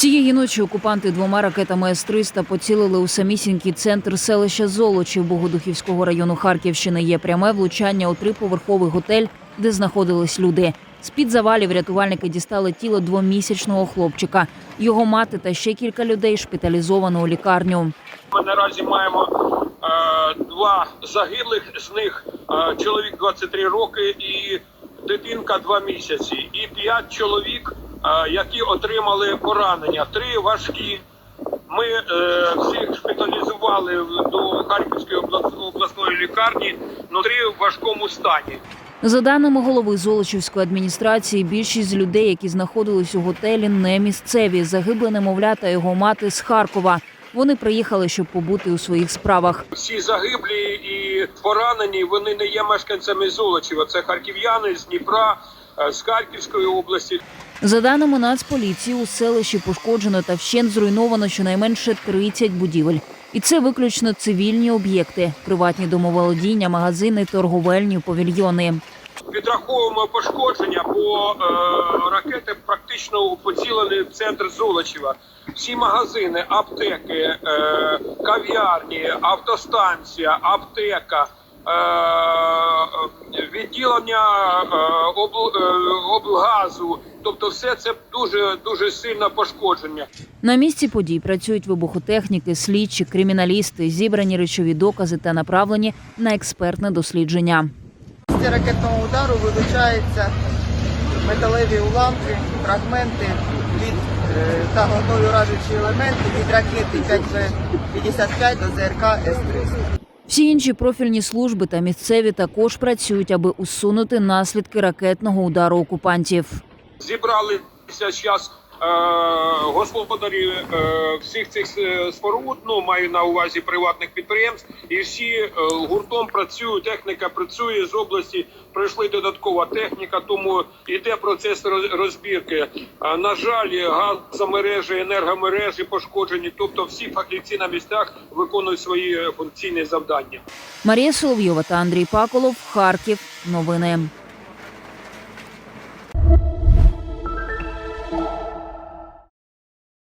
Цієї ночі окупанти двома ракетами С-300 поцілили у самісінький центр селища Золочів Богодухівського району Харківщини. Є пряме влучання у триповерховий готель, де знаходились люди. З-під завалів рятувальники дістали тіло двомісячного хлопчика. Його мати та ще кілька людей шпиталізовано у лікарню. Ми наразі маємо е, два загиблих, з них е, чоловік 23 роки і дитинка 2 місяці, і п'ять чоловік, які отримали поранення. Три важкі. Ми е, всіх шпиталізували до Харківської облас- обласної лікарні, но три в важкому стані. За даними голови Золочівської адміністрації, більшість людей, які знаходились у готелі, не місцеві. Загибле немовля та його мати з Харкова. Вони приїхали, щоб побути у своїх справах. Всі загиблі і поранені вони не є мешканцями Золочева. Це харків'яни з Дніпра, е, з Харківської області. За даними Нацполіції, у селищі пошкоджено та вщент зруйновано щонайменше 30 будівель. І це виключно цивільні об'єкти, приватні домоволодіння, магазини, торговельні павільйони. Підраховуємо пошкодження, бо е, ракети практично поцілили в центр Золочева. Всі магазини, аптеки, е, кав'ярні, автостанція, аптека. е, Відділення е, обл- е, облгазу, тобто все це дуже дуже сильне пошкодження. На місці подій працюють вибухотехніки, слідчі, криміналісти, зібрані речові докази та направлені на експертне дослідження. Після ракетного удару вилучаються металеві уламки, фрагменти від е, та готові уражуючі елементи від ракети 5В-55 до ЗРК С-300. Всі інші профільні служби та місцеві також працюють, аби усунути наслідки ракетного удару окупантів. зібралися зараз господарі е, всіх цих е, споруд, ну маю на увазі приватних підприємств, і всі е, гуртом працюють. Техніка працює з області. Прийшли додаткова техніка, тому йде процес роз- розбірки. Е, на жаль, газомережі, енергомережі пошкоджені. Тобто, всі фахівці на місцях виконують свої е, функційні завдання. Марія Соловйова та Андрій Паколов. Харків. Новини.